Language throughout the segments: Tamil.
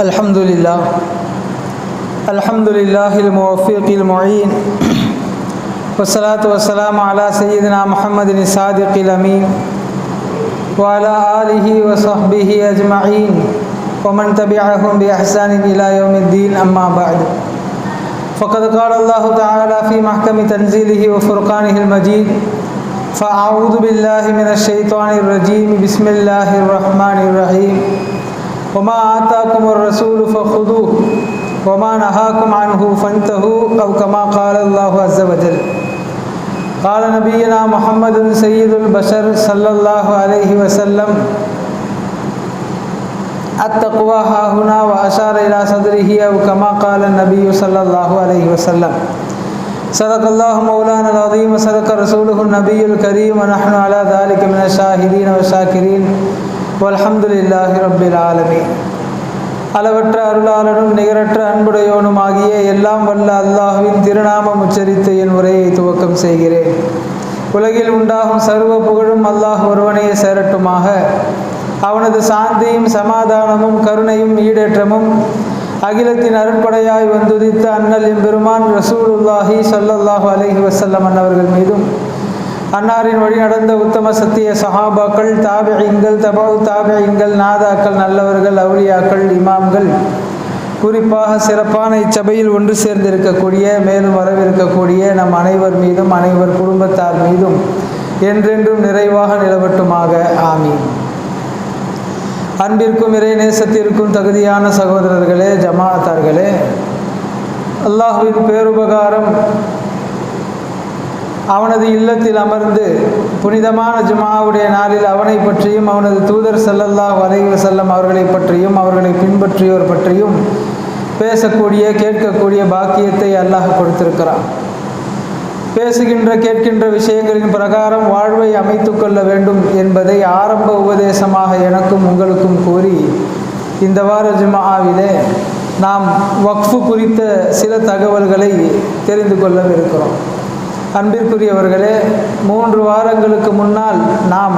الحمد لله الحمد لله الموفق المعين. والصلاة والسلام على سيدنا محمد الصادق الأمين. وعلى آله وصحبه أجمعين. ومن تبعهم بإحسان إلى يوم الدين أما بعد. فقد قال الله تعالى في محكم تنزيله وفرقانه المجيد فأعوذ بالله من الشيطان الرجيم. بسم الله الرحمن الرحيم. وما آتاكم الرسول فخذوه وما نهاكم عنه فانتهوا أو كما قال الله عز وجل. قال نبينا محمد سيد البشر صلى الله عليه وسلم التقوى ها هنا وأشار إلى صدره أو كما قال النبي صلى الله عليه وسلم. صدق الله مولانا العظيم وصدق رسوله النبي الكريم ونحن على ذلك من الشاهدين والشاكرين. வல்ஹம்துலில்லாஹி ரபில் ஆலமி அளவற்ற அருளாளனும் நிகரற்ற அன்புடையோனும் ஆகிய எல்லாம் வல்ல அல்லாஹுவின் திருநாமம் உச்சரித்து என் உரையை துவக்கம் செய்கிறேன். உலகில் உண்டாகும் சர்வ புகழும் அல்லாஹ் ஒருவனையே சேரட்டுமாக. அவனது சாந்தியும் சமாதானமும் கருணையும் ஈடேற்றமும் அகிலத்தின் அருட்படையாய் வந்துதித்த அண்ணல் எம்பெருமான் ரசூலுல்லாஹி சல்லல்லாஹு அலஹி வசல்லம் அன்னவர்கள் மீதும் அன்னாரின் வழி நடந்த உத்தம சத்திய சஹாபாக்கள் தாபியங்கள் தபாவு தாபியங்கள் நாதாக்கள் நல்லவர்கள் அவுளியாக்கள் இமாம்கள் குறிப்பாக சிறப்பான இச்சபையில் ஒன்று சேர்ந்திருக்கக்கூடிய மேலும் வரவிருக்கக்கூடிய நம் அனைவர் மீதும் அனைவர் குடும்பத்தார் மீதும் என்றென்றும் நிறைவாக நிலவட்டுமாக. ஆமீன். அன்பிற்கும் இறை நேசத்திற்கும் தகுதியான சகோதரர்களே ஜமாத்தார்களே அல்லாஹுவின் பேருபகாரம் அவனது இல்லத்தில் அமர்ந்து புனிதமான ஜுமாவுடைய நாளில் அவனை பற்றியும் அவனது தூதர் செல்லல்லாஹ் வரைவு செல்லம் அவர்களை பற்றியும் அவர்களை பின்பற்றியோர் பற்றியும் பேசக்கூடிய கேட்கக்கூடிய பாக்கியத்தை அல்லாஹ் கொடுத்திருக்கிறான். பேசுகின்ற கேட்கின்ற விஷயங்களின் பிரகாரம் வாழ்வை அமைத்து கொள்ள வேண்டும் என்பதை ஆரம்ப உபதேசமாக எனக்கும் உங்களுக்கும் கூறி இந்த வார ஜுமாவிலே நாம் வக்ஃபு குறித்த சில தகவல்களை தெரிந்து கொள்ளவிருக்கிறோம். அன்பிற்குரியவர்களே மூன்று வாரங்களுக்கு முன்னால் நாம்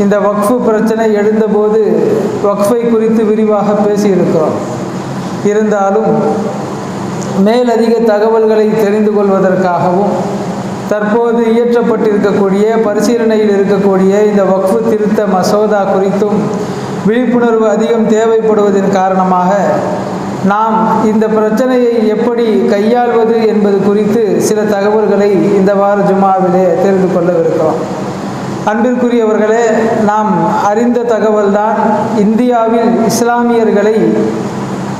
இந்த வக்ஃபு பிரச்சனை எழுந்தபோது வக்ஃபை குறித்து விரிவாக பேசியிருக்கிறோம். இருந்தாலும் மேலதிக தகவல்களை தெரிந்து கொள்வதற்காகவும் தற்போது இயற்றப்பட்டிருக்கக்கூடிய பரிசீலனையில் இருக்கக்கூடிய இந்த வக்ஃபு திருத்த மசோதா குறித்தும் விழிப்புணர்வு அதிகம் தேவைப்படுவதன் காரணமாக நாம் இந்த பிரச்சனையை எப்படி கையாள்வது என்பது குறித்து சில தகவல்களை இந்த வார ஜுமாவிலே தெரிந்து கொள்ளவிருக்கிறோம். அன்பிற்குரியவர்களே நாம் அறிந்த தகவல்தான் இந்தியாவில் இஸ்லாமியர்களை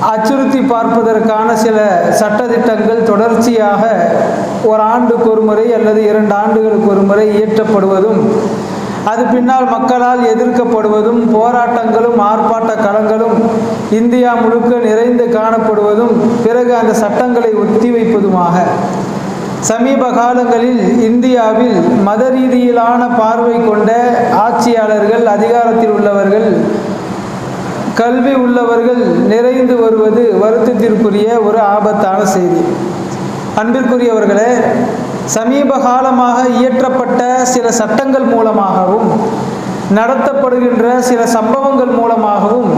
அச்சுறுத்தி பார்ப்பதற்கான சில சட்டத்திட்டங்கள் தொடர்ச்சியாக ஒரு ஆண்டுக்கு ஒரு முறை அல்லது இரண்டு ஆண்டுகளுக்கு ஒரு முறை இயற்றப்படுவதும் அது பின்னால் மக்களால் எதிர்க்கப்படுவதும் போராட்டங்களும் ஆர்ப்பாட்ட களங்களும் இந்தியா முழுக்க நிறைந்து காணப்படுவதும் பிறகு அந்த சட்டங்களை ஒத்திவைப்பதுமாக சமீப காலங்களில் இந்தியாவில் மத ரீதியிலான பார்வை கொண்ட ஆட்சியாளர்கள் அதிகாரத்தில் உள்ளவர்கள் கல்வி உள்ளவர்கள் நிறைந்து வருவது வருத்தத்திற்குரிய ஒரு ஆபத்தான செய்தி. அன்பிற்குரியவர்களே சமீப காலமாக இயற்றப்பட்ட சில சட்டங்கள் மூலமாகவும் நடத்தப்படுகின்ற சில சம்பவங்கள் மூலமாகவும்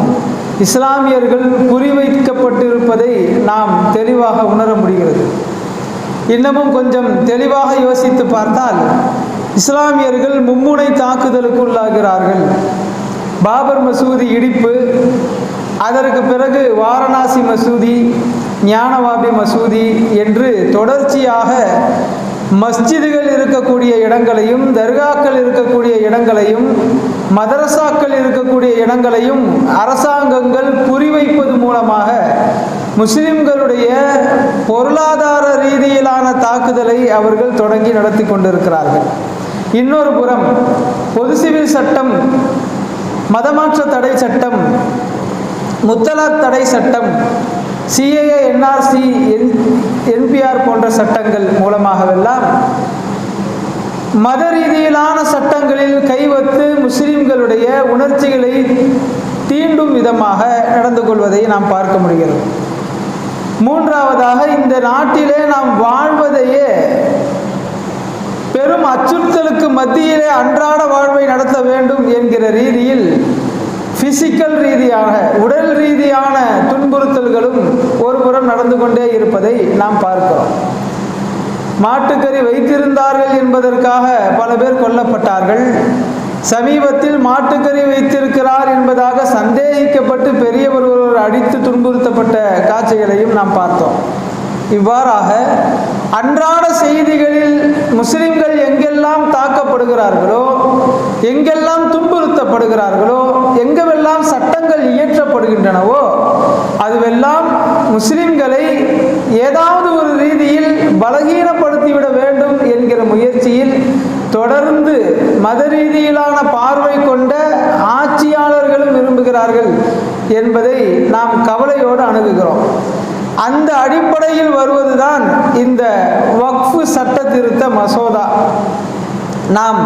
இஸ்லாமியர்கள் குறிவைக்கப்பட்டிருப்பதை நாம் தெளிவாக உணர முடிகிறது. இன்னமும் கொஞ்சம் தெளிவாக யோசித்து பார்த்தால் இஸ்லாமியர்கள் மும்முனை தாக்குதலுக்கு உள்ளாகிறார்கள் பாபர் மசூதி இடிப்பு அதற்கு பிறகு வாரணாசி மசூதி ஞானவாபி மசூதி என்று தொடர்ச்சியாக மஸ்ஜிதுகள் இருக்கக்கூடிய இடங்களையும் தர்காக்கள் இருக்கக்கூடிய இடங்களையும் மதரசாக்கள் இருக்கக்கூடிய இடங்களையும் அரசாங்கங்கள் குறிவைப்பது மூலமாக முஸ்லிம்களுடைய பொருளாதார ரீதியிலான தாக்குதலை அவர்கள் தொடங்கி நடத்தி கொண்டிருக்கிறார்கள். இன்னொரு புறம் பொது சிவில் சட்டம் மதமாற்ற தடை சட்டம் முத்தலாக் தடை சட்டம் சிஏஏ என்ஆர்சி சட்டங்கள் மூலமாகவெல்லாம் மத ரீதியிலான சட்டங்களில் கைவத்து முஸ்லிம்களுடைய உணர்ச்சிகளை தீண்டும் விதமாக நடந்து கொள்வதை நாம் பார்க்க முடிகிறது. மூன்றாவதாக இந்த நாட்டிலே நாம் வாழ்வதையே பெரும் அச்சுறுத்தலுக்கு மத்தியிலே அன்றாட வாழ்வை நடத்த வேண்டும் என்கிற ரீதியில் பிசிக்கல் ரீதியாக உடல் ரீதியான துன்புறுத்தல்களும் ஒருபுறம் நடந்து கொண்டே இருப்பதை நாம் பார்க்கிறோம். மாட்டுக்கறி வைத்திருந்தார்கள் என்பதற்காக பல பேர் கொல்லப்பட்டார்கள். சமீபத்தில் மாட்டுக்கறி வைத்திருக்கிறார் என்பதாக சந்தேகிக்கப்பட்டு பெரியவர் ஒருவர் அடித்து துன்புறுத்தப்பட்ட காட்சிகளையும் நாம் பார்த்தோம். இவ்வாறாக அன்றாட செய்திகளில் முஸ்லிம்கள் எங்கெல்லாம் தாக்கப்படுகிறார்களோ எங்கெல்லாம் துன்புறுத்தப்படுகிறார்களோ எங்கெல்லாம் சட்டங்கள் இயற்றப்படுகின்றனவோ அதுவெல்லாம் முஸ்லிம்களை ஏதாவது ஒரு ரீதியில் பலகீன வேண்டும் என்கிற முயற்சியில் தொடர்ந்து மத ரீதியிலான பார்வை கொண்ட ஆட்சியாளர்களும் விரும்புகிறார்கள் என்பதை நாம் கவலையோடு அணுகுகிறோம். அந்த அடிப்படையில் வருவதுதான் இந்த வக்ஃபு சட்ட திருத்த மசோதா. நாம்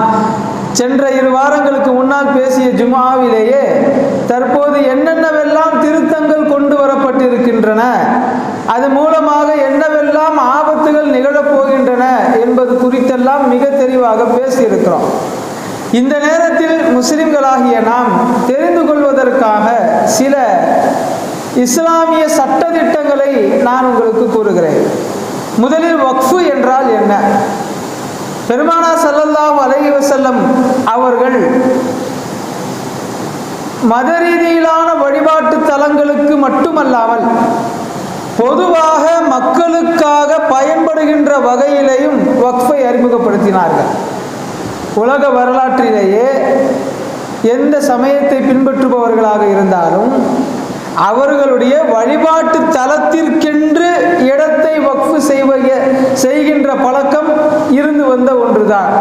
சென்ற இரு வாரங்களுக்கு முன்னால் பேசிய ஜுமாவிலேயே தற்போது என்னென்னவெல்லாம் திருத்தங்கள் கொண்டு வரப்பட்டிருக்கின்றன அது மூலமாக என்ன ஆபத்துகள் நிகழப்போகின்றன என்பது குறித்தெல்லாம் மிக தெளிவாக பேசியிருக்கிறோம். இந்த நேரத்தில் முஸ்லிம்களாகிய நாம் தெரிந்து கொள்வதற்காக சில இஸ்லாமிய சட்டதிட்டங்களை நான் உங்களுக்கு கூறுகிறேன். முதலில் வக்ஃபு என்றால் என்ன? பெருமானா சல்லல்லா அலைஹி வசல்லம் அவர்கள் மத ரீதியிலான வழிபாட்டு தலங்களுக்கு மட்டுமல்லாமல் பொதுவாக மக்களுக்காக பயன்படுகின்ற வகையிலையும் வக்ஃபை அறிமுகப்படுத்தினார்கள். உலக வரலாற்றிலேயே எந்த சமயத்தை பின்பற்றுபவர்களாக இருந்தாலும் அவர்களுடைய வழிபாட்டு தலத்திற்கென்று இடத்தை வக்ஃபு செய்வக செய்கின்ற பழக்கம் இருந்து வந்த ஒன்றுதான்.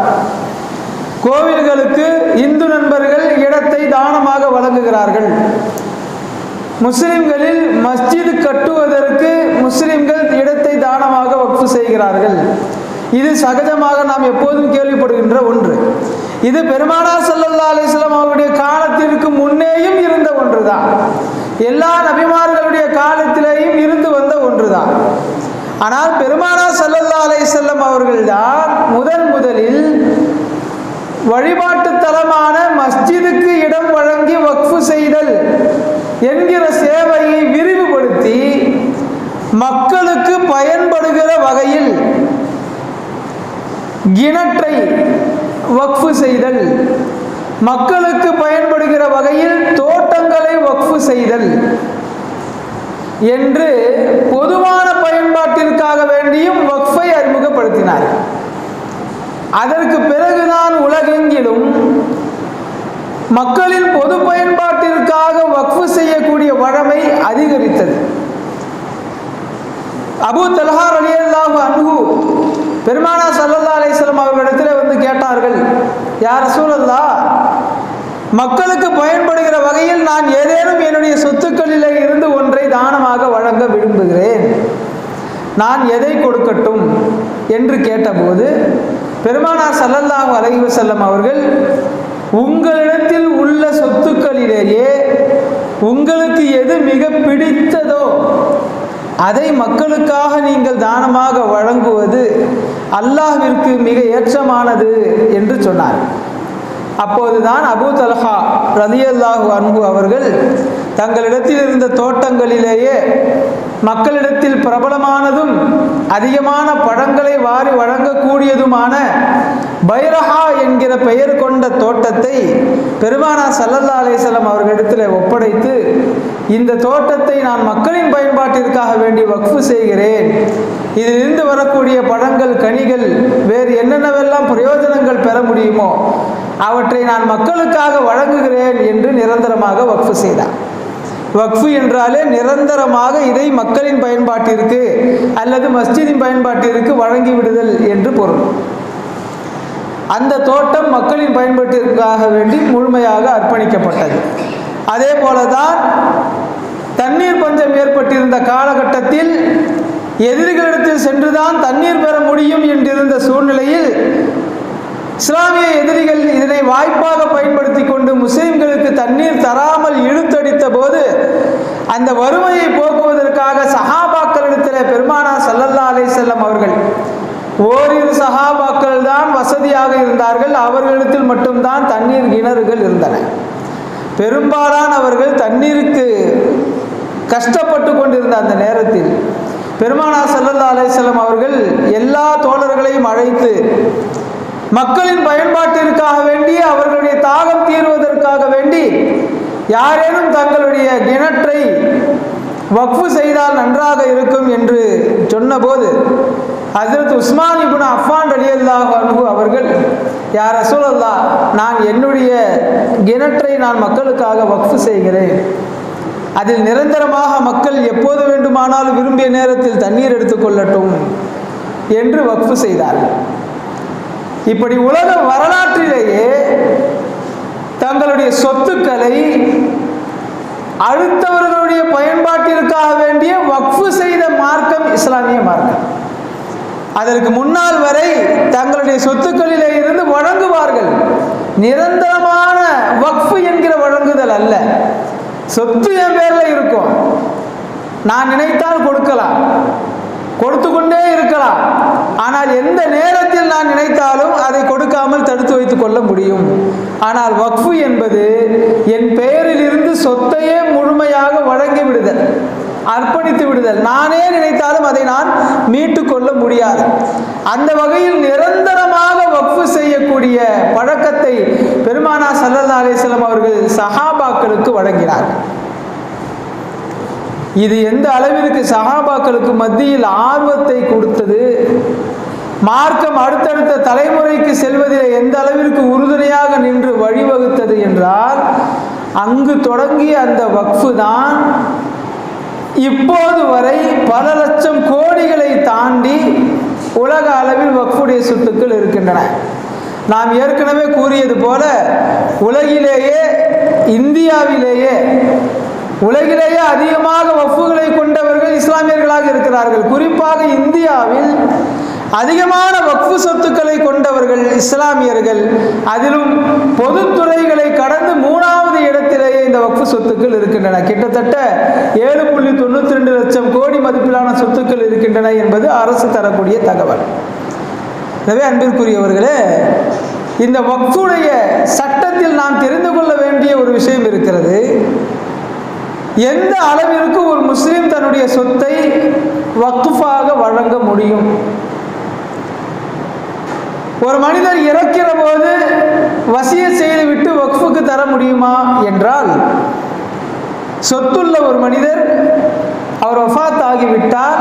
கோவில்களுக்கு இந்து நண்பர்கள் இடத்தை தானமாக வழங்குகிறார்கள். முஸ்லிம்களில் மஸ்ஜித் கட்டுவதற்கு முஸ்லிம்கள் இடத்தை தானமாக வக்ஃபு செய்கிறார்கள். இது சகஜமாக நாம் எப்போதும் கேள்விப்படுகின்ற ஒன்று. இது பெருமானார் சல்லல்லா அலிஸ்லாம் அவருடைய காலத்திற்கு முன்னேயும் இருந்த ஒன்றுதான். எல்லா நபிமார்களுடைய காலத்திலேயும் இருந்து வந்த ஒன்றுதான். ஆனால் பெருமானா சல்லல்லா அலைசல்லம் அவர்கள்தான் முதன் முதலில் வழிபாட்டு தலமான மஸ்ஜிதுக்கு இடம் வழங்கி வக்ஃபு செய்தல். என்கிற சேவையை விரிவுபடுத்தி மக்களுக்கு பயன்படுகிற வகையில் கிணற்றை வக்ஃபு செய்தல் மக்களுக்கு பயன்படுகிற வகையில் தோட்டங்களை வக்ஃபு செய்தல் என்று பொதுவான பயன்பாட்டிற்காக வேண்டியும் வக்ஃபை அறிமுகப்படுத்தினார் அதற்கு பிறகுதான் உலகெங்கிலும் மக்களின் பொது பயன்பாட்டிற்காக வக்ஃபு செய்யக்கூடிய வழமை அதிகரித்தது. அபு தல்ஹார் அலியல்லாஹு அன்பு பெருமானா சல்லல்லா அலிஸ்லாம் அவர்களிடத்தில் வந்து கேட்டார்கள் யார் சூழல்லா மக்களுக்கு பயன்படுகிற வகையில் நான் ஏதேனும் என்னுடைய சொத்துக்களில் இருந்து ஒன்றை தானமாக வழங்க விரும்புகிறேன். நான் எதை கொடுக்கட்டும்? என்று கேட்டபோது பெருமானார் சல்லல்லாஹு அலஹி வசல்லம் அவர்கள் உங்களிடத்தில் உள்ள சொத்துக்களிலேயே உங்களுக்கு எது மிக பிடித்ததோ அதை மக்களுக்காக நீங்கள் தானமாக வழங்குவது அல்லாஹிற்கு மிக ஏற்றமானது என்று சொன்னார் அப்போதுதான் அபூ தல்ஹா ரதியல்லாஹு அன்பு அவர்கள் தங்களிடத்தில் இருந்த தோட்டங்களிலேயே மக்களிடத்தில் பிரபலமானதும் அதிகமான பழங்களை வாரி வழங்கக்கூடியதுமான பைரஹா என்கிற பெயர் கொண்ட தோட்டத்தை பெருமானா சல்லல்லா அலிசல்லாம் அவர்களிடத்தில் ஒப்படைத்து இந்த தோட்டத்தை நான் மக்களின் பயன்பாட்டிற்காக வேண்டி வக்ஃபு செய்கிறேன். இதிலிருந்து வரக்கூடிய பழங்கள் கனிகள் வேறு என்னென்னவெல்லாம் பிரயோஜனங்கள் பெற முடியுமோ அவற்றை நான் மக்களுக்காக வழங்குகிறேன் என்று நிரந்தரமாக வக்ஃபு செய்தார். வக்ஃபு என்றாலே நிரந்தரமாக இதை மக்களின் பயன்பாட்டிற்கு அல்லது மஸ்ஜிதின் பயன்பாட்டிற்கு வழங்கி விடுதல் என்று பொருள். அந்த தோட்டம் மக்களின் பயன்பாட்டிற்காக வேண்டி முழுமையாக அர்ப்பணிக்கப்பட்டது. அதே போலதான் தண்ணீர் பஞ்சம் ஏற்பட்டிருந்த காலகட்டத்தில் எதிரிகளிடத்தில் சென்றுதான் தண்ணீர் பெற முடியும் என்றிருந்த சூழ்நிலையில் இஸ்லாமிய எதிரிகள் இதனை வாய்ப்பாக பயன்படுத்தி கொண்டு முஸ்லிம்களுக்கு தண்ணீர் தராமல் இழுத்தடித்த போது அந்த வறுமையை போக்குவதற்காக சஹாபாக்களிடத்தில் பெருமானா சல்லல்லா அலை செல்லம் அவர்கள் ஓரிரு சஹாபாக்கள் தான் வசதியாக இருந்தார்கள். அவர்களிடத்தில் மட்டும்தான் தண்ணீர் கிணறுகள் இருந்தன. பெரும்பாலானவர்கள் தண்ணீருக்கு கஷ்டப்பட்டு கொண்டிருந்த அந்த நேரத்தில் பெருமானா சல்லல்லா அலைஹிஸ்ஸலாம் அவர்கள் எல்லா தோழர்களையும் அழைத்து மக்களின் பயன்பாட்டிற்காக வேண்டி அவர்களுடைய தாகம் தீர்வதற்காக வேண்டி யாரேனும் தங்களுடைய கிணற்றை வக்ஃபு செய்தால் நன்றாக இருக்கும் என்று சொன்னபோது ஹஜரத் உஸ்மான் இபுன் அஃபான் ரலியல்லாஹு அன்ஹு அவர்கள் யார் அசூலல்லா நான் என்னுடைய கிணற்றை நான் மக்களுக்காக வக்ஃபு செய்கிறேன். அதில் நிரந்தரமாக மக்கள் எப்போது வேண்டுமானாலும் விரும்பிய நேரத்தில் தண்ணீர் எடுத்துக்கொள்ளட்டும் என்று வக்ஃபு செய்தார்கள். இப்படி உலக வரலாற்றிலேயே தங்களுடைய சொத்துக்களை அடுத்தவர்களுடைய பயன்பாட்டிற்காக வேண்டிய வக்ஃபு செய்த மார்க்கம் இஸ்லாமிய மார்க்கம். அதற்கு முன்னால் வரை தங்களுடைய சொத்துக்களிலே இருந்து வழங்குவார்கள். நிரந்தரமான வக்ஃபு என்கிற வழங்குதல் அல்ல. சொத்து என் பேரில் இருக்கும். நான் நினைத்தால் கொடுக்கலாம். கொடுத்து கொண்டே இருக்கலாம். ஆனால் எந்த நேரத்தில் நான் நினைத்தாலும் இல்லாமல் தடுத்து வைத்துக் கொள்ள முடியும். ஆனால் வக்ஃபு என்பது என் பெயரில் இருந்து சொத்தையே முழுமையாக வழங்கி விடுதல் அர்ப்பணித்து விடுதல். நானே நினைத்தாலும் அதை நான் மீட்டு கொள்ள முடியாது. அந்த வகையில் நிரந்தரமாக வக்ஃபு செய்யக்கூடிய பழக்கத்தை பெருமானா சல்லல்லா அலிஸ்லாம் அவர்கள் சஹாபாக்களுக்கு வழங்கினார்கள் இது எந்த அளவிற்கு சஹாபாக்களுக்கு மத்தியில் ஆர்வத்தை கொடுத்தது? மார்க்கம் அடுத்தடுத்த தலைமுறைக்கு செல்வதில் எந்த அளவிற்கு உறுதுணையாக நின்று வழிவகுத்தது என்றால் அங்கு தொடங்கிய அந்த வக்ஃபு தான் இப்போது வரை பல லட்சம் கோடிகளை தாண்டி உலக அளவில் வக்ஃபுடைய சொத்துக்கள் இருக்கின்றன. நாம் ஏற்கனவே கூறியது போல உலகிலேயே இந்தியாவிலேயே உலகிலேயே அதிகமாக வஃப்புகளை கொண்டவர்கள் இஸ்லாமியர்களாக இருக்கிறார்கள். குறிப்பாக இந்தியாவில் அதிகமான வக்ஃபு சொத்துக்களை கொண்டவர்கள் இஸ்லாமியர்கள். அதிலும் பொதுத்துறைகளை கடந்து மூணாவது இடத்திலேயே இந்த வக்ஃபு சொத்துக்கள் இருக்கின்றன. கிட்டத்தட்ட ஏழு புள்ளி தொண்ணூற்றி ரெண்டு லட்சம் கோடி மதிப்பிலான சொத்துக்கள் இருக்கின்றன என்பது அரசு தரக்கூடிய தகவல். எனவே அன்பிற்குரியவர்களே இந்த வக்ஃபுடைய சட்டத்தில் நாம் தெரிந்து கொள்ள வேண்டிய ஒரு விஷயம் இருக்கிறது. எந்த அளவிற்கு ஒரு முஸ்லீம் தன்னுடைய சொத்தை வக்ஃபாக வழங்க முடியும்? ஒரு மனிதர் இறக்கிற போது வசிய செய்துவிட்டு வக்ஃபுக்கு தர முடியுமா என்றால் சொத்துள்ள ஒரு மனிதர் அவர் வஃபாத் ஆகிவிட்டால்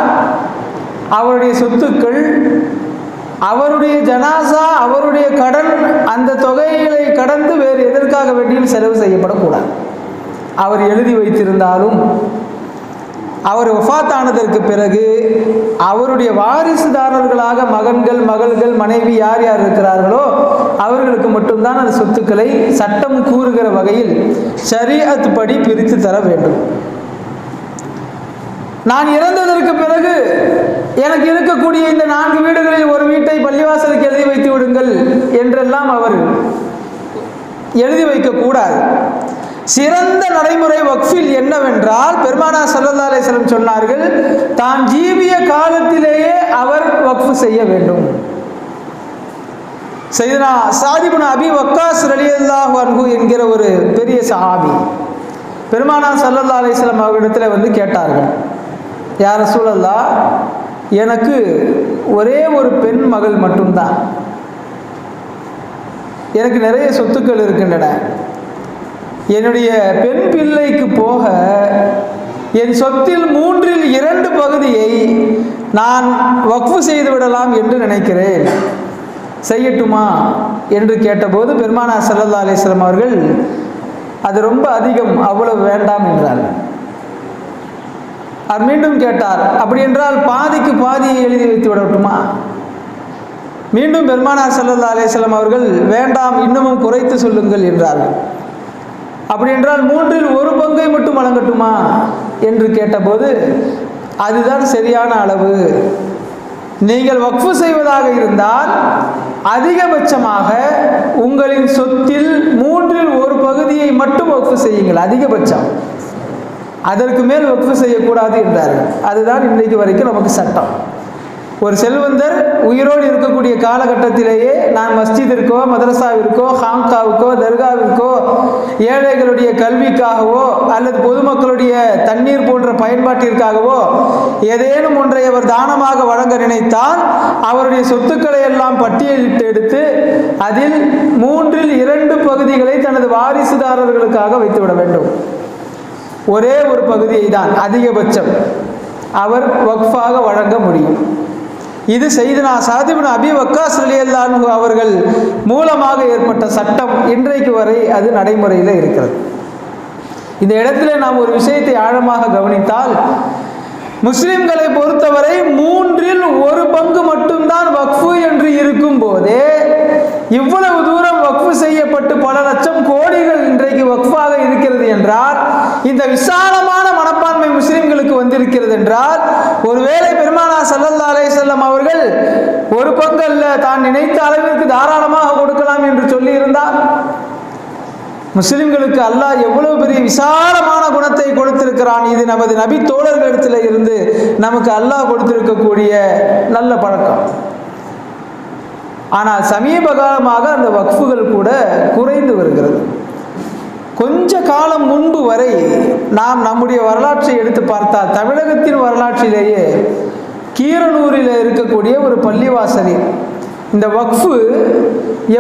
அவருடைய சொத்துக்கள் அவருடைய ஜனாசா அவருடைய கடன் அந்த தொகைகளை கடந்து வேறு எதற்காக வேண்டியும் செலவு செய்யப்படக்கூடாது. அவர் எழுதி வைத்திருந்தாலும் அவர் வஃபாத்தானதற்கு பிறகு அவருடைய வாரிசுதாரர்களாக மகன்கள் மகள்கள் மனைவி யார் யார் இருக்கிறார்களோ அவர்களுக்கு மட்டும்தான் அந்த சொத்துக்களை சட்டம் கூறுகிற வகையில் ஷரீஅத் படி பிரித்து தர வேண்டும். நான் இறந்ததற்கு பிறகு எனக்கு இருக்கக்கூடிய இந்த நான்கு வீடுகளில் ஒரு வீட்டை பள்ளிவாசலுக்கு எழுதி வைத்து விடுங்கள் என்றெல்லாம் அவர் எழுதி வைக்கக்கூடாது. சிறந்த நடைமுறை வக்ஃபில் என்னவென்றால் பெருமானா சல்லல்லா அலிஸ்லம் சொன்னார்கள் தான் ஜீவிய காலத்திலேயே அவர் வக்ஃபு செய்ய வேண்டும். செய்தனா சாதிபுன் அபி வக்காஸ் ரலியல்லாஹு அன்ஹு என்கிற ஒரு பெரிய சஹாபி பெருமானா சல்லல்லா அலிஸ்லாம் அவரிடத்தில் வந்து கேட்டார்கள் யார சூழல்லா எனக்கு ஒரே ஒரு பெண் மகள் மட்டும்தான். எனக்கு நிறைய சொத்துக்கள் இருக்கின்றன. என்னுடைய பெண் பிள்ளைக்கு போக என் சொத்தில் மூன்றில் இரண்டு பகுதியை நான் வக்ஃபு செய்து விடலாம் என்று நினைக்கிறேன். செய்யட்டுமா? என்று கேட்டபோது பெருமானா சல்லல்லா அலிஸ்லாம் அவர்கள் அது ரொம்ப அதிகம் அவ்வளவு வேண்டாம் என்றார்கள் அவர் மீண்டும் கேட்டார் அப்படி என்றால் பாதிக்கு பாதியை எழுதி வைத்து விடட்டுமா? மீண்டும் பெருமானார் சல்லல்லா அலிஸ்லாம் அவர்கள் வேண்டாம் இன்னமும் குறைத்து சொல்லுங்கள் என்றார்கள். அப்படி என்றால் மூன்றில் ஒரு பங்கை மட்டும் வழங்கட்டுமா? என்று கேட்டபோது அதுதான் சரியான அளவு. நீங்கள் வக்ஃபு செய்வதாக இருந்தால் அதிகபட்சமாக உங்களின் சொத்தில் மூன்றில் ஒரு பகுதியை மட்டும் வக்ஃபு செய்யுங்கள் அதிகபட்சம். அதற்கு மேல் வக்ஃபு செய்யக்கூடாது என்றார்கள். அதுதான் இன்றைக்கு வரைக்கும் நமக்கு சட்டம். ஒரு செல்வந்தர் உயிரோடு இருக்கக்கூடிய காலகட்டத்திலேயே நான் மஸ்ஜிதிற்கோ மதரசாவிற்கோ ஹாங்காவுக்கோ தர்காவிற்கோ ஏழைகளுடைய கல்விக்காகவோ அல்லது பொதுமக்களுடைய தண்ணீர் போன்ற பயன்பாட்டிற்காகவோ ஏதேனும் ஒன்றை அவர் தானமாக வழங்க நினைத்தால் அவருடைய சொத்துக்களை எல்லாம் பட்டியலிட்டு எடுத்து அதில் மூன்றில் இரண்டு பகுதிகளை தனது வாரிசுதாரர்களுக்காக வைத்துவிட வேண்டும். ஒரே ஒரு பகுதியை தான் அதிகபட்சம். அவர் வக்ஃபாக வழங்க முடியும். இது செய்தனா சாதிபின் அபி வக்காஸ் அலியல்லான் அவர்கள் மூலமாக ஏற்பட்ட சட்டம் இன்றைக்கு வரை அது நடைமுறையில் இருக்கிறது. இந்த இடத்துல நாம் ஒரு விஷயத்தை ஆழமாக கவனித்தால் முஸ்லிம்களை பொறுத்தவரை மூன்றில் ஒரு பங்கு மட்டும்தான் வக்ஃபு என்று இருக்கும் போதே இவ்வளவு தூரம் வக்ஃபு செய்யப்பட்டு பல லட்சம் கோடிகள் இன்றைக்கு வக்ஃபாக இருக்கிறது என்றால் இந்த விசாலமான மனப்பான்மை முஸ்லிம்களுக்கு வந்திருக்கிறது என்றால் ஒருவேளை பெருமானா சல்லல்லா அலைஹிஸ்ஸலாம் அவர்கள் ஒரு பங்கு தான் நினைத்த அளவிற்கு தாராளமாக கொடுக்கலாம் என்று சொல்லி இருந்தால் முஸ்லிம்களுக்கு அல்லாஹ் எவ்வளவு பெரிய விசாலமான குணத்தை கொடுத்திருக்கிறான். இது நமது நபி தோழர்களிடத்தில் இருந்து நமக்கு அல்லாஹ் கொடுத்திருக்கக்கூடிய நல்ல பழக்கம். ஆனால் சமீப காலமாக அந்த வக்ஃபுகள் கூட குறைந்து வருகிறது. கொஞ்ச காலம் முன்பு வரை நாம் நம்முடைய வரலாற்றை எடுத்து பார்த்தால் தமிழகத்தின் வரலாற்றிலேயே கீரனூரில் இருக்கக்கூடிய ஒரு பள்ளிவாசலில் இந்த வக்ஃபு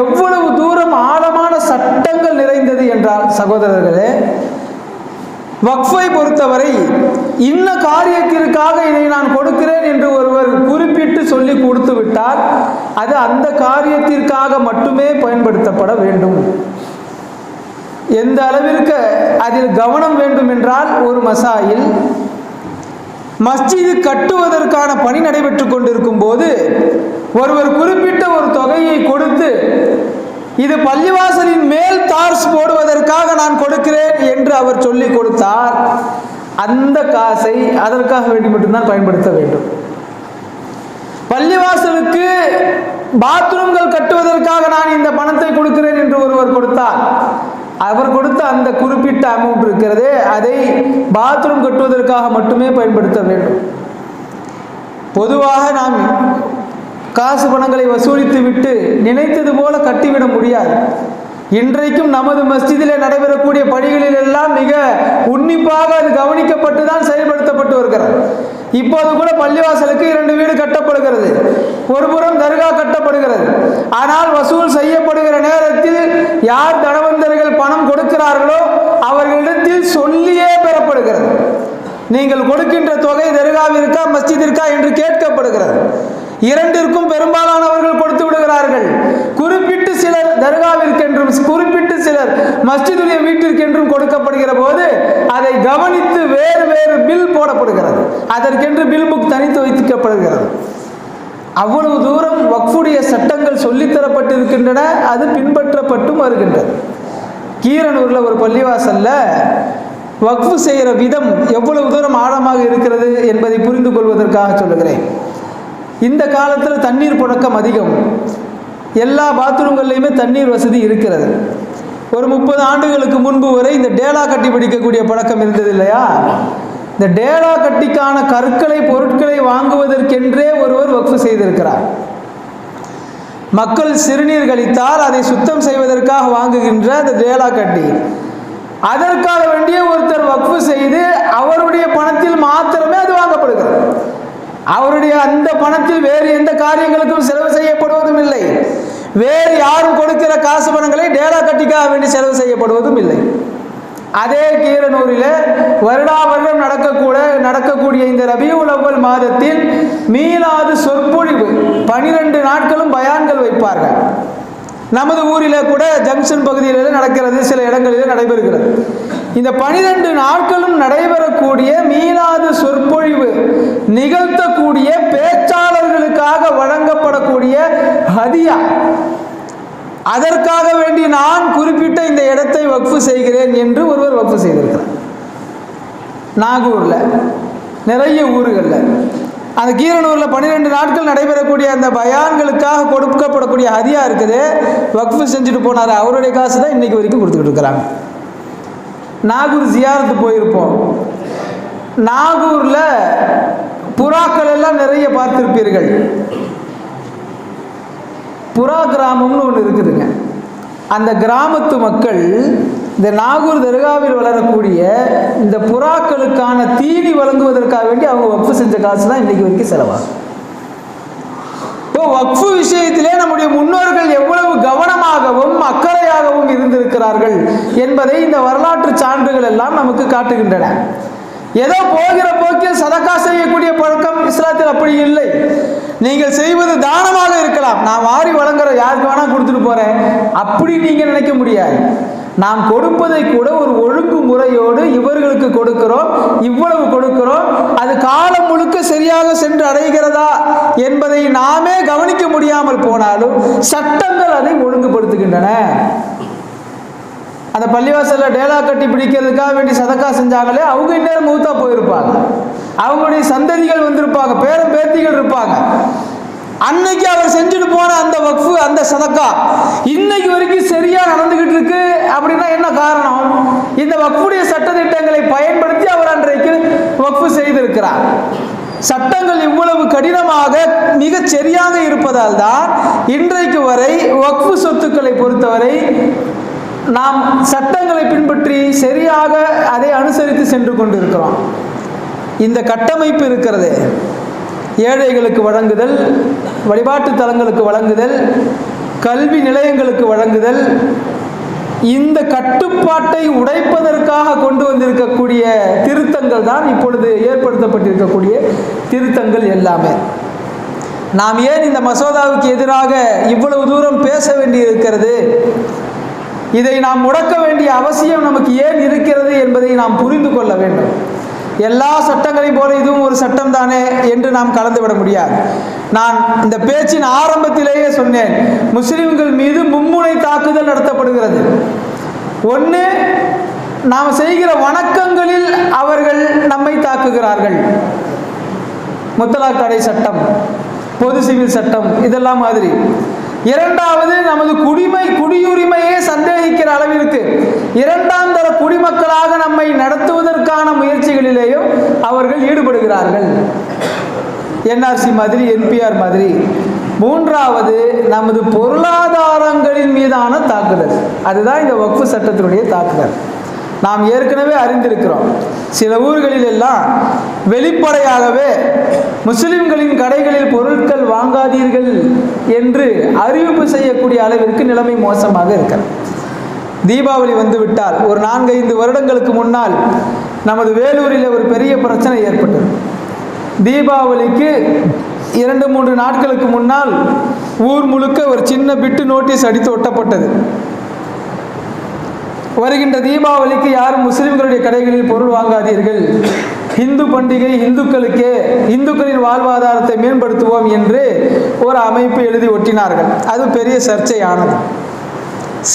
எவ்வளவு தூரம் ஆழமான சட்டங்கள் நிறைந்தது என்றால் சகோதரர்களே வக்ஃபை பொறுத்தவரை இன்ன காரியத்திற்காக இதை நான் கொடுக்கிறேன் என்று ஒருவர் குறிப்பிட்டு சொல்லி கொடுத்து விட்டால் அது அந்த காரியத்திற்காக மட்டுமே பயன்படுத்தப்பட வேண்டும். எந்த அளவிற்கு அதில் கவனம் வேண்டும் என்றால் ஒரு மசாயில் மஸ்ஜிது கட்டுவதற்கான பணி நடைபெற்று கொண்டிருக்கும் போது ஒருவர் குறிப்பிட்ட ஒரு தொகையை கொடுத்து இது பள்ளிவாசலின் மேல் தார்ஸ் போடுவதற்காக நான் கொடுக்கிறேன் என்று அவர் சொல்லி கொடுத்தார். அந்த காசை அதற்காக வேண்டி மட்டும்தான் பயன்படுத்த வேண்டும். பள்ளிவாசலுக்கு பாத்ரூம்கள் கட்டுவதற்காக நான் இந்த பணத்தை கொடுக்கிறேன் என்று ஒருவர் கொடுத்தார். அவர் கொடுத்த அந்த குறிப்பிட்ட அமௌண்ட் இருக்கிறது அதை பாத்ரூம் கட்டுவதற்காக மட்டுமே பயன்படுத்த வேண்டும். பொதுவாக நாம் காசு பணங்களை வசூலித்து விட்டு நினைத்தது போல கட்டிவிட முடியாது. இன்றைக்கும் நமது மஸ்ஜிதிலே நடைபெறக்கூடிய பணிகளில் எல்லாம் மிக உன்னிப்பாக அது கவனிக்கப்பட்டு தான் செயல்படுத்தப்பட்டு வருகிறது. இப்போது கூட பள்ளிவாசலுக்கு இரண்டு வீடு கட்டப்படுகிறது. ஒரு புறம் தர்கா கட்டப்படுகிறது ஆனால் வசூல் செய்யப்படுகிற நேரத்தில் யார் தனவந்தர்கள் பணம் கொடுக்கிறார்களோ அவர்களிடத்தில் சொல்லியே பெறப்படுகிறது நீங்கள் கொடுக்கின்ற தொகை தர்காவிற்கா மஸ்ஜிதிற்கா என்று கேட்கப்படுகிறது. இரண்டிற்கும் பெரும்பாலானவர்கள் கொடுத்து விடுகிறார்கள். குறிப்பிட்டு சிலர் தர்காவிற்கென்றும் குறிப்பிட்டு சிலர் மஸ்ஜிதுடைய வீட்டிற்கென்றும் கொடுக்கப்படுகிற போது அதை கவனித்து வேறு வேறு பில் போடப்படுகிறது. அதற்கென்று பில் புக் தனித்து வைக்கப்படுகிறது. அவ்வளவு தூரம் வக்ஃபுடைய சட்டங்கள் சொல்லித்தரப்பட்டிருக்கின்றன அது பின்பற்றப்பட்டும் வருகின்றது. கீரனூரில் ஒரு பள்ளிவாசலில் வக்ஃபு செய்கிற விதம் எவ்வளவு தூரம் ஆழமாக இருக்கிறது என்பதை புரிந்து கொள்வதற்காக சொல்லுகிறேன். இந்த காலத்தில் தண்ணீர் புழக்கம் அதிகம். எல்லா பாத்ரூம்கள்லையுமே தண்ணீர் வசதி இருக்கிறது. ஒரு முப்பது ஆண்டுகளுக்கு முன்பு வரை இந்த டேலா கட்டி பிடிக்கக்கூடிய பழக்கம் இருந்தது இல்லையா? இந்த டேலா கட்டிக்கான கற்களை பொருட்களை வாங்குவதற்கென்றே ஒருவர் வக்ஃபு செய்திருக்கிறார். மக்கள் சிறுநீர் கழித்தால் அதை சுத்தம் செய்வதற்காக வாங்குகின்ற அந்த டேலா கட்டி அதற்காக வேண்டிய ஒருத்தர் வக்ஃபு செய்து அவருடைய பணத்தில் மாத்திரமே அது வாங்கப்படுகிறது. அவருடைய அந்த பணத்தில் வேறு எந்த காரியங்களுக்கும் செலவு செய்யப்படுவதும் இல்லை. வேறு யாரும் கொடுக்கிற காசு பணங்களை டேலா கட்டிக்காக வேண்டி செலவு செய்யப்படுவதும் இல்லை. அதே கீரனூரில் வருடா வருடம் நடக்கக்கூட நடக்கக்கூடிய இந்த ரபியுல் அவ்வல் மாதத்தில் மீளாது சொற்பொழிவு பனிரெண்டு நாட்களும் பயான்கள் வைப்பார்கள். நமது ஊரில் கூட ஜங்ஷன் பகுதியில் நடக்கிறது சில இடங்களில் நடைபெறுகிறது. இந்த பனிரெண்டு நாட்களும் நடைபெறக்கூடிய மீளாது சொற்பொழிவு நிகழ்த்தக்கூடிய பேச்சாளர்களுக்காக வழங்கப்படக்கூடிய ஹதியா. அதற்காக வேண்டி நான் குறிப்பிட்ட இந்த இடத்தை வக்ஃபு செய்கிறேன் என்று ஒருவர் வக்ஃபு செய்திருக்கிறார். நாகூரில் நிறைய ஊர்களில் அந்த கீரனூரில் பன்னிரெண்டு நாட்கள் நடைபெறக்கூடிய அந்த பயான்களுக்காக கொடுக்கப்படக்கூடிய ஹதியா இருக்குது. வக்ஃபு செஞ்சுட்டு போனார். அவருடைய காசு தான் இன்னைக்கு வரைக்கும் கொடுத்துக்கிட்டு இருக்கிறாங்க. நாகூர் ஜியாரத்து போயிருப்போம். நாகூரில் புறாக்கள் எல்லாம் நிறைய பார்த்துருப்பீர்கள். புறா கிராமம்னு ஒன்று இருக்குதுங்க. அந்த கிராமத்து மக்கள் இந்த நாகூர் தர்காவில் வளரக்கூடிய இந்த புறாக்களுக்கான தீனி வழங்குவதற்காக வேண்டி அவங்க வக்ஃபு செஞ்ச காசு தான் இன்னைக்கு வரைக்கும் செலவாகும் இப்போ வக்ஃபு விஷயத்திலே நம்முடைய முன்னோர்கள் எவ்வளவு கவனமாகவும் அக்கறையாகவும் இருந்திருக்கிறார்கள் என்பதை இந்த வரலாற்று சான்றுகள் எல்லாம் நமக்கு காட்டுகின்றன. ஏதோ போகிற போக்கில் சதக்கா செய்யக்கூடிய பழக்கம் இஸ்லாத்தில் அப்படி இல்லை. நீங்கள் செய்வது தானமாக இருக்கலாம். நான் வாரி வழங்குற யாருக்கு வேணா கொடுத்துட்டு போறேன். அப்படி நீங்கள் நினைக்க முடியாது. நாம் கொடுப்பதை கூட ஒரு ஒழுங்கு முறையோடு இவர்களுக்கு கொடுக்கிறோம். இவ்வளவு கொடுக்கிறோம். அது காலம் முழுக்க சரியாக சென்று அடைகிறதா என்பதை நாமே கவனிக்க முடியாமல் போனாலும் சட்டங்கள் அதை ஒழுங்குபடுத்துகின்றன. அந்த பள்ளிவாசல்ல டேலா கட்டி பிடிக்கிறதுக்காக வேண்டி சதக்கா செஞ்சாங்களே அவங்க இந்நேரம் மூத்தா போயிருப்பாங்க. அவங்களுடைய சந்ததிகள் வந்திருப்பாங்க பேரம் பேத்திகள் இருப்பாங்க. அன்னைக்கு அவர் செஞ்சுட்டு போன அந்த வக்ஃபு அந்த சதக்கா இன்னைக்கு வரைக்கும் சரியா நடந்துகிட்டு இருக்கு அப்படின்னா என்ன காரணம்? இந்த வக்ஃபுடைய சட்டதிட்டங்களை பயன்படுத்தி அவர் அன்றைக்கு வக்ஃபு செய்திருக்கிறார். சட்டங்கள் இவ்வளவு கடினமாக மிகச் சரியாக இருப்பதால் தான் இன்றைக்கு வரை வக்ஃபு சொத்துக்களை பொறுத்தவரை நாம் சட்டங்களை பின்பற்றி சரியாக அதை அனுசரித்து சென்று கொண்டிருக்கிறோம். இந்த கட்டமைப்பு இருக்கிறது. ஏழைகளுக்கு வழங்குதல் வழிபாட்டு தலங்களுக்கு வழங்குதல் கல்வி நிலையங்களுக்கு வழங்குதல் இந்த கட்டுப்பாட்டை உடைப்பதற்காக கொண்டு வந்திருக்கக்கூடிய திருத்தங்கள் தான் இப்பொழுது ஏற்படுத்தப்பட்டிருக்கக்கூடிய திருத்தங்கள் எல்லாமே. நாம் ஏன் இந்த மசோதாவுக்கு எதிராக இவ்வளவு தூரம் பேச வேண்டியிருக்கிறது? இதை நாம் முடக்க வேண்டிய அவசியம் நமக்கு ஏன் இருக்கிறது என்பதை நாம் புரிந்து கொள்ள வேண்டும். எல்லா சட்டங்களையும் போல இதுவும் ஒரு சட்டம் தானே என்று நாம் கலந்துவிட முடியாது. நான் இந்த பேச்சின் ஆரம்பத்திலேயே சொன்னேன் முஸ்லிம்கள் மீது மும்முனை தாக்குதல் நடத்தப்படுகிறது. ஒன்று நாம் செய்கிற வணக்கங்களில் அவர்கள் நம்மை தாக்குகிறார்கள். முத்தலாக் தடை சட்டம் பொது சிவில் சட்டம் இதெல்லாம் மாதிரி. இரண்டாவது நமது குடிமை குடியுரிமையே சந்தேகிக்கிற அளவிற்கு இரண்டாம் தர குடிமக்களாக நம்மை நடத்துவதற்கான முயற்சிகளிலேயும் அவர்கள் ஈடுபடுகிறார்கள். என்ஆர்சி மாதிரி என்பிஆர் மாதிரி. மூன்றாவது நமது பொருளாதாரங்களின் மீதான தாக்குதல். அதுதான் இந்த வக்ஃபு சட்டத்தினுடைய தாக்குதல். நாம் ஏற்கனவே அறிந்திருக்கிறோம். சில ஊர்களில் எல்லாம் வெளிப்படையாகவே முஸ்லிம்களின் கடைகளில் பொருட்கள் வாங்காதீர்கள் என்று அறிவிப்பு செய்யக்கூடிய அளவிற்கு நிலைமை மோசமாக இருக்கிறது. தீபாவளி வந்து விட்டால் ஒரு நான்கைந்து வருடங்களுக்கு முன்னால் நமது வேலூரில் ஒரு பெரிய பிரச்சனை ஏற்பட்டது. தீபாவளிக்கு இரண்டு மூன்று நாட்களுக்கு முன்னால் ஊர் முழுக்க ஒரு சின்ன பிட்டு நோட்டீஸ் அடித்து ஒட்டப்பட்டது. வருகின்ற தீபாவளிக்கு யாரும் முஸ்லிம்களுடைய கடைகளில் பொருள் வாங்காதீர்கள். இந்து பண்டிகை இந்துக்களுக்கே இந்துக்களின் வாழ்வாதாரத்தை மேம்படுத்துவோம் என்று ஒரு அமைப்பு எழுதி ஒட்டினார்கள். அது பெரிய சர்ச்சையானது.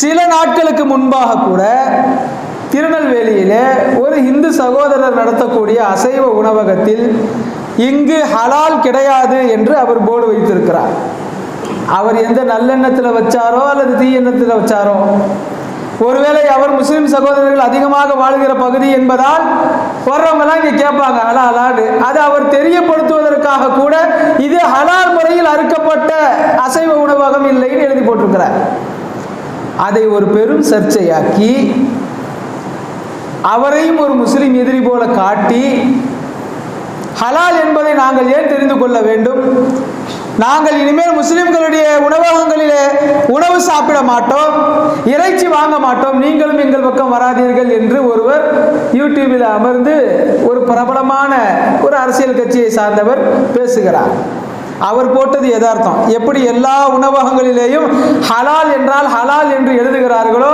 சில நாட்களுக்கு முன்பாக கூட திருநெல்வேலியிலே ஒரு இந்து சகோதரர் நடத்தக்கூடிய அசைவ உணவகத்தில் இங்கு ஹலால் கிடையாது என்று அவர் போர்டு வைத்திருக்கிறார். அவர் எந்த நல்லெண்ணத்தில் வச்சாரோ அல்லது தீயெண்ணத்தில் வச்சாரோ ஒருவேளை அவர் முஸ்லிம் சகோதரர்கள் அதிகமாக வாழ்கிற பகுதி என்பதால் வர்றவங்கலாம் இங்கே கேட்பாங்க அலா ஹலாடு அது அவர் தெரியப்படுத்துவதற்காக கூட இது ஹலால் முறையில் அறுக்கப்பட்ட அசைவ உணவகம் இல்லைன்னு எழுதி போட்டிருக்கிறார். அதை ஒரு பெரும் சர்ச்சையாக்கி அவரையும் ஒரு முஸ்லிம் எதிரி போல காட்டி ஹலால் என்பதை நாங்கள் ஏன் தெரிந்து கொள்ள வேண்டும்? நாங்கள் இனிமேல் முஸ்லிம்களுடைய உணவகங்களிலே உணவு சாப்பிட மாட்டோம் இறைச்சி வாங்க மாட்டோம் நீங்களும் எங்கள் பக்கம் வராதீர்கள் என்று ஒருவர் யூடியூபில் அமர்ந்து ஒரு பிரபலமான ஒரு அரசியல் கட்சியை சார்ந்தவர் பேசுகிறார். அவர் போட்டது எதார்த்தம் எப்படி எல்லா உணவகங்களிலேயும் ஹலால் என்றால் ஹலால் என்று எழுதுகிறார்களோ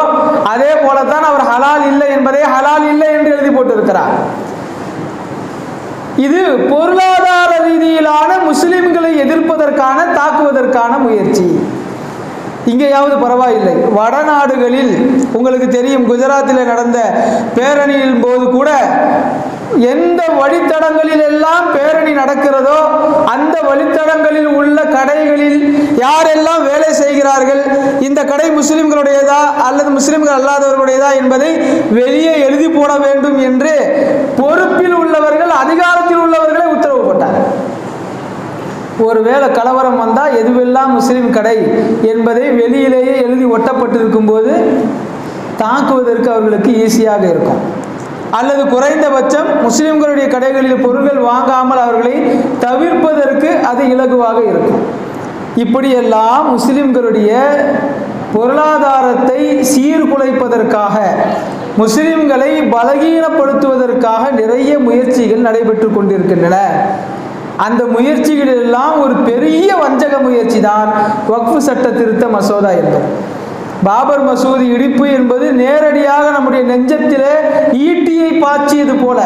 அதே போலத்தான் அவர் ஹலால் இல்லை என்பதை ஹலால் இல்லை என்று எழுதி போட்டிருக்கிறார். இது பொருளாதார ரீதியிலான முஸ்லிம்களை எதிர்ப்பதற்கான தாக்குவதற்கான முயற்சி. இங்கேயாவது பரவாயில்லை. வடநாடுகளில் உங்களுக்கு தெரியும் குஜராத்தில் நடந்த பேரணியின் போது கூட எந்த வழித்தடங்களில் எல்லாம் பேரணி நடக்கிறதோ அந்த வழித்தடங்களில் உள்ள கடைகளில் யாரெல்லாம் வேலை செய்கிறார்கள் இந்த கடை முஸ்லிம்களுடையதா அல்லது முஸ்லிம்கள் அல்லாதவர்களுடையதா என்பதை வெளியே எழுதி போட வேண்டும் என்று பொறுப்பில் உள்ளவர்கள் அதிகாரத்தில் உள்ளவர்களே உத்தரவு போட்டார் ஒருவேளை கலவரம் வந்தால் எதுவெல்லாம் முஸ்லீம் கடை என்பதை வெளியிலேயே எழுதி ஒட்டப்பட்டிருக்கும் போது தாக்குவதற்கு அவர்களுக்கு ஈஸியாக இருக்கும். அல்லது குறைந்தபட்சம் முஸ்லிம்களுடைய கடைகளில் பொருட்கள் வாங்காமல் அவர்களை தவிர்ப்பதற்கு அது இலகுவாக இருக்கும். இப்படியெல்லாம் முஸ்லிம்களுடைய பொருளாதாரத்தை சீர்குலைப்பதற்காக முஸ்லிம்களை பலகீனப்படுத்துவதற்காக நிறைய முயற்சிகள் நடைபெற்று கொண்டிருக்கின்றன. அந்த முயற்சிகள் எல்லாம் ஒரு பெரிய வஞ்சக முயற்சி தான் வக்ஃபு சட்ட திருத்த மசோதா என்பது. பாபர் மசூதி இடிப்பு என்பது நேரடியாக நம்முடைய நெஞ்சத்திலே ஈட்டியை பாய்ச்சியது போல.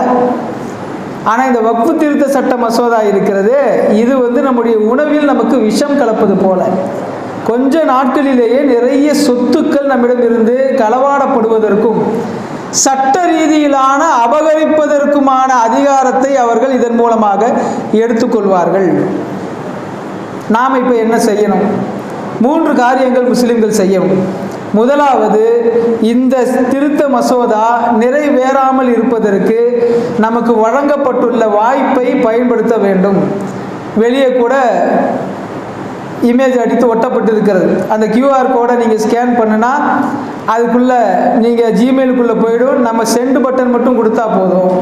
ஆனால் இந்த வக்ஃபு திருத்த சட்ட மசோதா இருக்கிறது. இது வந்து நம்முடைய உணவில் நமக்கு விஷம் கலப்பது போல. கொஞ்ச நாட்களிலேயே நிறைய சொத்துக்கள் நம்மிடம் இருந்து களவாடப்படுவதற்கும் சட்ட ரீதியிலான அபகரிப்பதற்குமான அதிகாரத்தை அவர்கள் இதன் மூலமாக எடுத்துக்கொள்வார்கள். நாம் இப்போ என்ன செய்யணும்? மூன்று காரியங்கள் முஸ்லிம்கள் செய்யும் முதலாவது இந்த திருத்த மசோதா நிறைவேறாமல் இருப்பதற்கு நமக்கு வழங்கப்பட்டுள்ள வாய்ப்பை பயன்படுத்த வேண்டும். வெளியே கூட இமேஜ் அடித்து ஒட்டப்பட்டு இருக்கிறது அந்த கியூஆர் கோடை நீங்கள் ஸ்கேன் பண்ணுனா அதுக்குள்ளே நீங்கள் ஜிமெயிலுக்குள்ளே போயிடும். நம்ம சென்ட் பட்டன் மட்டும் கொடுத்தா போதும்.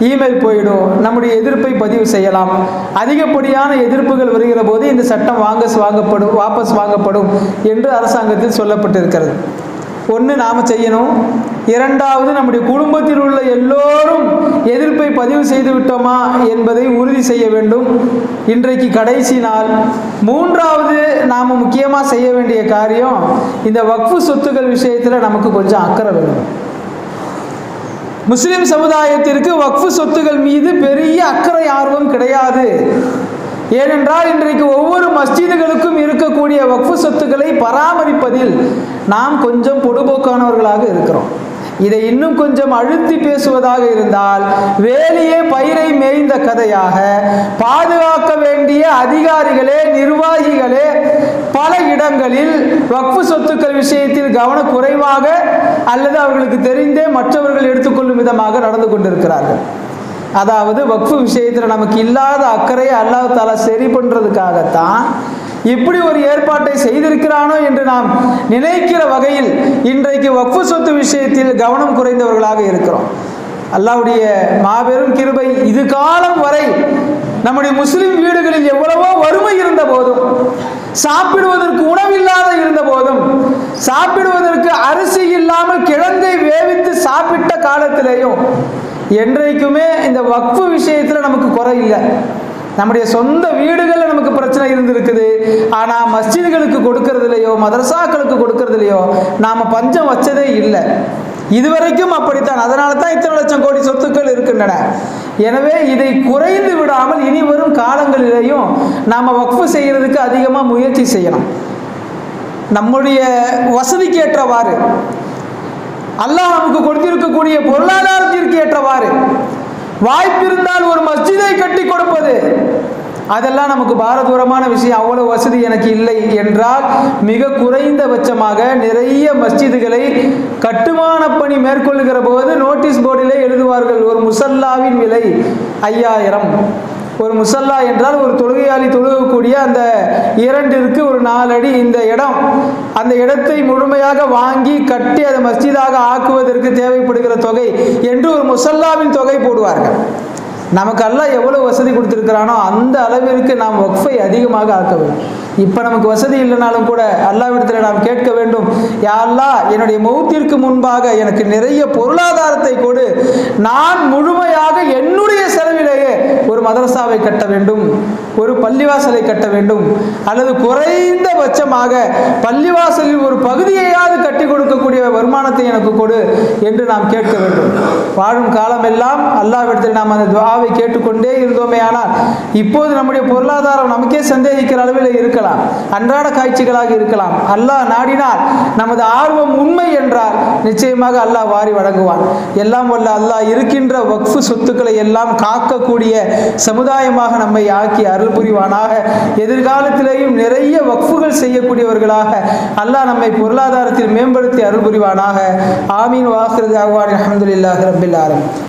இமெயில் போயிடும். நம்முடைய எதிர்ப்பை பதிவு செய்யலாம். அதிகப்படியான எதிர்ப்புகள் வருகிற போது இந்த சட்டம் வாங்கஸ் வாங்கப்படும் வாபஸ் வாங்கப்படும் என்று அரசாங்கத்தில் சொல்லப்பட்டிருக்கிறது. ஒன்று நாம் செய்யணும். இரண்டாவது நம்முடைய குடும்பத்தில் உள்ள எல்லோரும் எதிர்ப்பை பதிவு செய்து விட்டோமா என்பதை உறுதி செய்ய வேண்டும். இன்றைக்கு கடைசி நாள். மூன்றாவது நாம் முக்கியமாக செய்ய வேண்டிய காரியம் இந்த வக்ஃபு சொத்துக்கள் விஷயத்தில் நமக்கு கொஞ்சம் அக்கறை வேணும். முஸ்லிம் சமுதாயத்திற்கு வக்ஃபு சொத்துகள் மீது பெரிய அக்கறை ஆர்வம் கிடையாது. ஏனென்றால் இன்றைக்கு ஒவ்வொரு மஸ்ஜிதுகளுக்கும் இருக்கக்கூடிய வக்ஃபு சொத்துக்களை பராமரிப்பதில் நாம் கொஞ்சம் பொடுபோக்கானவர்களாக இருக்கிறோம். இதை இன்னும் கொஞ்சம் அழுத்தி பேசுவதாக இருந்தால் வேலியே பயிரை மேய்ந்த கதையாக பாதுகாக்க வேண்டிய அதிகாரிகளே நிர்வாகிகளே பல இடங்களில் வக்ஃபு சொத்துக்கள் விஷயத்தில் கவனக்குறைவாக அல்லது அவர்களுக்கு தெரிந்தே மற்றவர்கள் எடுத்துக்கொள்ளும் விதமாக நடந்து கொண்டிருக்கிறார்கள். அதாவது வக்ஃபு விஷயத்தில் நமக்கு இல்லாத அக்கறையை அல்லாஹ் தாலா சரி பண்ணுறதுக்காகத்தான் இப்படி ஒரு ஏற்பாட்டை செய்திருக்கிறானோ என்று நாம் நினைக்கிற வகையில் இன்றைக்கு வக்ஃபு சொத்து விஷயத்தில் கவனம் குறைந்தவர்களாக இருக்கிறோம். அல்லாவுடைய மாபெரும் கிருபை இது காலம் வரை நம்முடைய முஸ்லிம் வீடுகளில் எவ்வளவோ வறுமை இருந்த போதும் சாப்பிடுவதற்கு உணவில்லாத இருந்த போதும் சாப்பிடுவதற்கு அரிசி இல்லாமல் கிழங்கை வேவித்து சாப்பிட்ட காலத்திலேயும் என்றைக்குமே இந்த வக்ஃபு விஷயத்தில் நமக்கு குறை இல்லை. நம்முடைய சொந்த வீடுகளில் நமக்கு பிரச்சனை இருந்திருக்குது. ஆனால் மஸ்ஜிதுகளுக்கு கொடுக்கறதுலையோ மதரசாக்களுக்கு கொடுக்கறதுலையோ நாம் பஞ்சம் வச்சதே இல்லை. இதுவரைக்கும் அப்படித்தான். அதனால தான் இத்தனை லட்சம் கோடி சொத்துக்கள் இருக்கின்றன. எனவே இதை குறைந்து விடாமல் இனி வரும் காலங்களிலேயும் நாம் வக்ஃபு செய்கிறதுக்கு அதிகமாக முயற்சி செய்யணும். நம்முடைய வசதிக்கு ஏற்றவாறு அல்லாஹ் நமக்கு கொடுத்திருக்கக்கூடிய பொருளாதாரத்திற்கு ஏற்றவாறு வாய்ப்பிருந்தால் ஒரு மஸ்ஜிதை கட்டி கொடுப்பது. அதெல்லாம் நமக்கு பாரதூரமான விஷயம். அவ்வளவு வசதி எனக்கு இல்லை என்றால் மிக குறைந்தபட்சமாக நிறைய மஸ்ஜிதுகளை கட்டுமான பணி மேற்கொள்ளுகிற போது நோட்டீஸ் போர்டிலே எழுதுவார்கள். ஒரு முசல்லாவின் விலை ஐயாயிரம். ஒரு முசல்லா என்றால் ஒரு தொழுகையாளி தொழுகக்கூடிய அந்த இரண்டிற்கு ஒரு நாலடி இந்த இடம். அந்த இடத்தை முழுமையாக வாங்கி கட்டி அதை மஸ்ஜிதாக ஆக்குவதற்கு தேவைப்படுகிற தொகை என்று ஒரு முசல்லாவின் தொகை போடுவார்கள். நமக்கு எவ்வளோ எவ்வளவு வசதி கொடுத்துருக்கிறானோ அந்த அளவிற்கு நாம் ஒக்ஃபை அதிகமாக ஆக்க வேண்டும். இப்போ நமக்கு வசதி இல்லைனாலும் கூட அல்லாவிடத்தில் நாம் கேட்க வேண்டும் யா அல்லாஹ் என்னுடைய மௌத்திற்கு முன்பாக எனக்கு நிறைய பொருளாதாரத்தை கொடு. நான் முழுமையாக என்னுடைய செலவிலேயே ஒரு மதரசாவை கட்ட வேண்டும் ஒரு பள்ளிவாசலை கட்ட வேண்டும் அல்லது குறைந்தபட்சமாக பள்ளிவாசலில் ஒரு பகுதியையாவது கட்டி கொடுக்கக்கூடிய வருமானத்தை எனக்கு கொடு என்று நாம் கேட்க வேண்டும். வாழும் காலமெல்லாம் அல்லாவிடத்தில் நாம் அந்த துவாவை கேட்டுக்கொண்டே இருந்தோமே ஆனால் இப்போது நம்முடைய பொருளாதாரம் நமக்கே சந்தேகிக்கிற அளவில் இருக்கலாம். அன்றாட காட்சிகளாக இருக்கலாம். அல்லாஹ் நாடினால் நமது ஆர்வம் உண்மை என்றால் நிச்சயமாக அல்லாஹ் வாரி வழங்குவான். எல்லாம் வல்ல அல்லாஹ் இருக்கின்ற வக்ஃபு சொத்துக்களை எல்லாம் காக்கக்கூடிய சமுதாயமாக நம்மை ஆக்கி அருள் புரிவானாக. எதிர்காலத்திலேயும் நிறைய வக்ஃபுகள் செய்யக்கூடியவர்களாக அல்லாஹ் நம்மை பொருளாதாரத்தில் மேம்படுத்தி அருள் புரிவானாக. ஆமீன். வாஹிரது அஹ்வான் அஹமதுல்லாஹி ரபில் ஆலம்